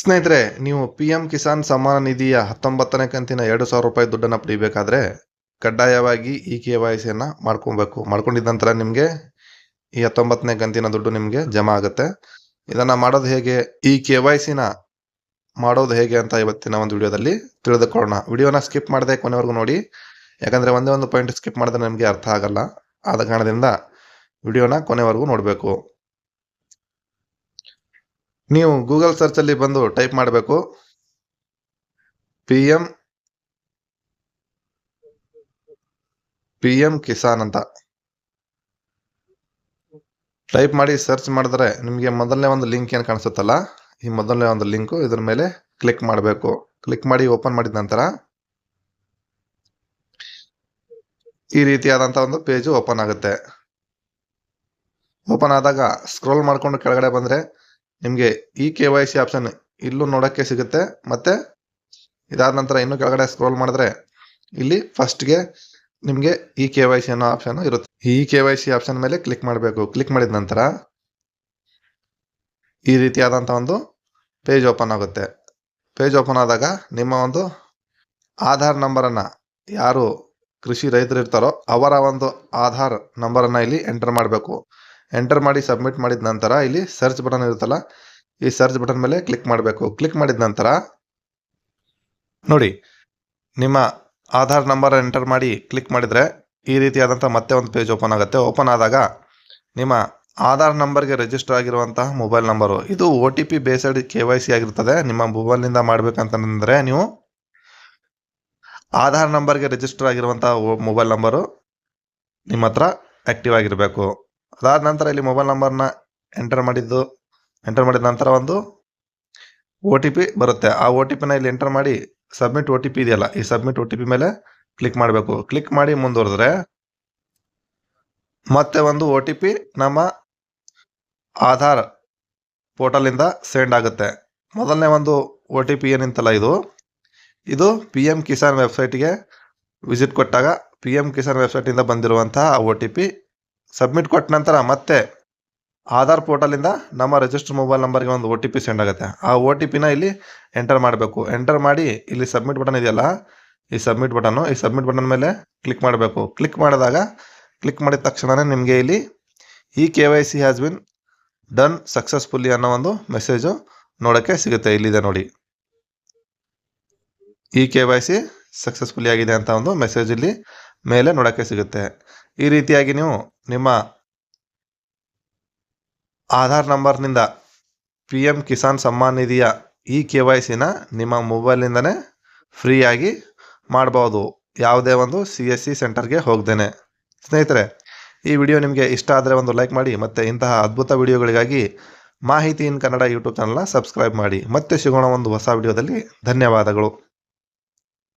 ಸ್ನೇಹಿತರೆ, ನೀವು P M Kisan Samman ನಿಧಿಯ ಹತ್ತೊಂಬತ್ತನೇ ಕಂತಿನ ಎರಡು ಸಾವಿರ ರೂಪಾಯಿ ದುಡ್ಡನ್ನು ಪಡಿಬೇಕಾದ್ರೆ ಕಡ್ಡಾಯವಾಗಿ ಈ ಕೆ ವೈ ಸಿಯನ್ನು ಮಾಡ್ಕೊಬೇಕು. ಮಾಡ್ಕೊಂಡಿದ್ದ ನಂತರ ನಿಮಗೆ ಈ ಹತ್ತೊಂಬತ್ತನೇ ಕಂತಿನ ದುಡ್ಡು ನಿಮಗೆ ಜಮಾ ಆಗುತ್ತೆ. ಇದನ್ನು ಮಾಡೋದು ಹೇಗೆ? ಈ ಕೆ ವೈ ಸಿನ ಮಾಡೋದು ಹೇಗೆ ಅಂತ ಇವತ್ತಿನ ಒಂದು ವಿಡಿಯೋದಲ್ಲಿ ತಿಳಿದುಕೊಳ್ಳೋಣ. ವಿಡಿಯೋನ ಸ್ಕಿಪ್ ಮಾಡದೆ ಕೊನೆವರೆಗೂ ನೋಡಿ. ಯಾಕಂದರೆ ಒಂದೇ ಒಂದು ಪಾಯಿಂಟ್ ಸ್ಕಿಪ್ ಮಾಡಿದ್ರೆ ನಿಮಗೆ ಅರ್ಥ ಆಗಲ್ಲ. ಆದ ಕಾರಣದಿಂದ ವಿಡಿಯೋನ ಕೊನೆವರೆಗೂ ನೋಡಬೇಕು. ನೀವು ಗೂಗಲ್ ಸರ್ಚಲ್ಲಿ ಬಂದು ಟೈಪ್ ಮಾಡಬೇಕು. P M P M Kisan ಅಂತ. ಟೈಪ್ ಮಾಡಿ ಸರ್ಚ್ ಮಾಡಿದ್ರೆ ನಿಮಗೆ ಮೊದಲನೇ ಒಂದು ಲಿಂಕ್ ಏನು ಕಾಣಿಸುತ್ತಲ್ಲ, ಈ ಮೊದಲನೇ ಒಂದು ಲಿಂಕು ಇದ್ರ ಮೇಲೆ ಕ್ಲಿಕ್ ಮಾಡಬೇಕು. ಕ್ಲಿಕ್ ಮಾಡಿ ಓಪನ್ ಮಾಡಿದ ನಂತರ ಈ ರೀತಿಯಾದಂಥ ಒಂದು ಪೇಜು ಓಪನ್ ಆಗುತ್ತೆ. ಓಪನ್ ಆದಾಗ ಸ್ಕ್ರೋಲ್ ಮಾಡ್ಕೊಂಡು ಕೆಳಗಡೆ ಬಂದರೆ ನಿಮಗೆ E K Y C option ಇಲ್ಲೂ ನೋಡೋಕ್ಕೆ ಸಿಗುತ್ತೆ. ಮತ್ತು ಇದಾದ ನಂತರ ಇನ್ನೂ ಕೆಳಗಡೆ ಸ್ಕ್ರೋಲ್ ಮಾಡಿದ್ರೆ ಇಲ್ಲಿ ಫಸ್ಟ್ಗೆ ನಿಮಗೆ ಇ ಕೆ ವೈ ಸಿ ಅನ್ನೋ ಆಪ್ಷನ್ ಇರುತ್ತೆ. E K Y C option ಮೇಲೆ ಕ್ಲಿಕ್ ಮಾಡಬೇಕು. ಕ್ಲಿಕ್ ಮಾಡಿದ ನಂತರ ಈ ರೀತಿಯಾದಂಥ ಒಂದು ಪೇಜ್ ಓಪನ್ ಆಗುತ್ತೆ. ಪೇಜ್ ಓಪನ್ ಆದಾಗ ನಿಮ್ಮ ಒಂದು ಆಧಾರ್ ನಂಬರನ್ನು ಯಾರು ಕೃಷಿ ರೈತರು ಇರ್ತಾರೋ ಅವರ ಒಂದು ಆಧಾರ್ ನಂಬರನ್ನು ಇಲ್ಲಿ ಎಂಟರ್ ಮಾಡಬೇಕು. ಎಂಟರ್ ಮಾಡಿ ಸಬ್ಮಿಟ್ ಮಾಡಿದ ನಂತರ ಇಲ್ಲಿ ಸರ್ಚ್ ಬಟನ್ ಇರುತ್ತಲ್ಲ, ಈ ಸರ್ಚ್ ಬಟನ್ ಮೇಲೆ ಕ್ಲಿಕ್ ಮಾಡಬೇಕು. ಕ್ಲಿಕ್ ಮಾಡಿದ ನಂತರ ನೋಡಿ, ನಿಮ್ಮ ಆಧಾರ್ ನಂಬರ್ ಎಂಟರ್ ಮಾಡಿ ಕ್ಲಿಕ್ ಮಾಡಿದರೆ ಈ ರೀತಿಯಾದಂಥ ಮತ್ತೆ ಒಂದು ಪೇಜ್ ಓಪನ್ ಆಗುತ್ತೆ. ಓಪನ್ ಆದಾಗ ನಿಮ್ಮ ಆಧಾರ್ ನಂಬರ್ಗೆ ರಿಜಿಸ್ಟರ್ ಆಗಿರುವಂತಹ ಮೊಬೈಲ್ ನಂಬರು ಇದು O T P based K Y C ಆಗಿರ್ತದೆ. ನಿಮ್ಮ ಮೊಬೈಲ್ನಿಂದ ಮಾಡಬೇಕಂತಂದರೆ ನೀವು ಆಧಾರ್ ನಂಬರ್ಗೆ ರಿಜಿಸ್ಟರ್ ಆಗಿರುವಂತಹ ಮೊಬೈಲ್ ನಂಬರು ನಿಮ್ಮ ಹತ್ರ ಆಕ್ಟಿವ್ ಆಗಿರಬೇಕು. ಅದಾದ ನಂತರ ಇಲ್ಲಿ ಮೊಬೈಲ್ ನಂಬರ್ನ ಎಂಟರ್ ಮಾಡಿದ್ದು ಎಂಟರ್ ಮಾಡಿದ ನಂತರ ಒಂದು ಒ ಟಿ ಪಿ ಬರುತ್ತೆ. ಆ ಒ ಟಿ ಪಿನ ಇಲ್ಲಿ ಎಂಟರ್ ಮಾಡಿ ಸಬ್ಮಿಟ್ ಒ ಟಿ ಪಿ ಇದೆಯಲ್ಲ, ಈ ಸಬ್ಮಿಟ್ ಒ ಟಿ ಪಿ ಮೇಲೆ ಕ್ಲಿಕ್ ಮಾಡಬೇಕು. ಕ್ಲಿಕ್ ಮಾಡಿ ಮುಂದುವರೆದ್ರೆ ಮತ್ತೆ ಒಂದು ಒ ಟಿ ಪಿ ನಮ್ಮ ಆಧಾರ್ ಪೋರ್ಟಲಿಂದ ಸೆಂಡ್ ಆಗುತ್ತೆ. ಮೊದಲನೇ ಒಂದು ಒ ಟಿ ಪಿ ಏನಿಂತಲ್ಲ ಇದು? ಇದು ಪಿ ಎಂ ಕಿಸಾನ್ ವೆಬ್ಸೈಟ್ಗೆ ವಿಸಿಟ್ ಕೊಟ್ಟಾಗ ಪಿ ಎಂ ಕಿಸಾನ್ ವೆಬ್ಸೈಟಿಂದ ಬಂದಿರುವಂತಹ ಒ ಟಿ ಪಿ ಸಬ್ಮಿಟ್ ಕೊಟ್ಟ ನಂತರ ಮತ್ತೆ ಆಧಾರ್ ಪೋರ್ಟಲಿಂದ ನಮ್ಮ ರಿಜಿಸ್ಟರ್ ಮೊಬೈಲ್ ನಂಬರ್ಗೆ ಒಂದು ಒ ಟಿ ಪಿ ಸೆಂಡ್ ಆಗುತ್ತೆ. ಆ ಒ ಟಿ ಪಿನ ಇಲ್ಲಿ ಎಂಟರ್ ಮಾಡಬೇಕು. ಎಂಟರ್ ಮಾಡಿ ಇಲ್ಲಿ ಸಬ್ಮಿಟ್ ಬಟನ್ ಇದೆಯಲ್ಲ, ಈ ಸಬ್ಮಿಟ್ ಬಟನ್ನು ಈ ಸಬ್ಮಿಟ್ ಬಟನ್ ಮೇಲೆ ಕ್ಲಿಕ್ ಮಾಡಬೇಕು. ಕ್ಲಿಕ್ ಮಾಡಿದಾಗ ಕ್ಲಿಕ್ ಮಾಡಿದ ತಕ್ಷಣವೇ ನಿಮಗೆ ಇಲ್ಲಿ E K Y C has been done successfully ಅನ್ನೋ ಒಂದು ಮೆಸೇಜು ನೋಡೋಕ್ಕೆ ಸಿಗುತ್ತೆ. ಇಲ್ಲಿದೆ ನೋಡಿ. ಈ ಕೆ ವೈ ಸಿ ಸಕ್ಸಸ್ಫುಲಿ ಆಗಿದೆ ಅಂತ ಒಂದು ಮೆಸೇಜ್ ಇಲ್ಲಿ ಮೇಲೆ ನೋಡೋಕ್ಕೆ ಸಿಗುತ್ತೆ. ಈ ರೀತಿಯಾಗಿ ನೀವು ನಿಮ್ಮ ಆಧಾರ್ ನಂಬರ್ನಿಂದ ಪಿ ಎಂ ಕಿಸಾನ್ ಸಮ್ಮಾನ್ ನಿಧಿಯ ಈ ಕೆ ವೈ ಸಿನ ನಿಮ್ಮ ಮೊಬೈಲಿಂದನೇ ಫ್ರೀಯಾಗಿ ಮಾಡ್ಬೋದು. ಯಾವುದೇ ಒಂದು ಸಿ ಎಸ್ ಸಿ ಸೆಂಟರ್ಗೆ ಹೋಗ್ದೇನೆ. ಸ್ನೇಹಿತರೆ, ಈ ವಿಡಿಯೋ ನಿಮಗೆ ಇಷ್ಟ ಆದರೆ ಒಂದು ಲೈಕ್ ಮಾಡಿ ಮತ್ತು ಇಂತಹ ಅದ್ಭುತ ವಿಡಿಯೋಗಳಿಗಾಗಿ ಮಾಹಿತಿ ಇನ್ ಕನ್ನಡ ಯೂಟ್ಯೂಬ್ ಚಾನಲ್ನ ಸಬ್ಸ್ಕ್ರೈಬ್ ಮಾಡಿ. ಮತ್ತೆ ಸಿಗೋಣ ಒಂದು ಹೊಸ ವಿಡಿಯೋದಲ್ಲಿ. ಧನ್ಯವಾದಗಳು.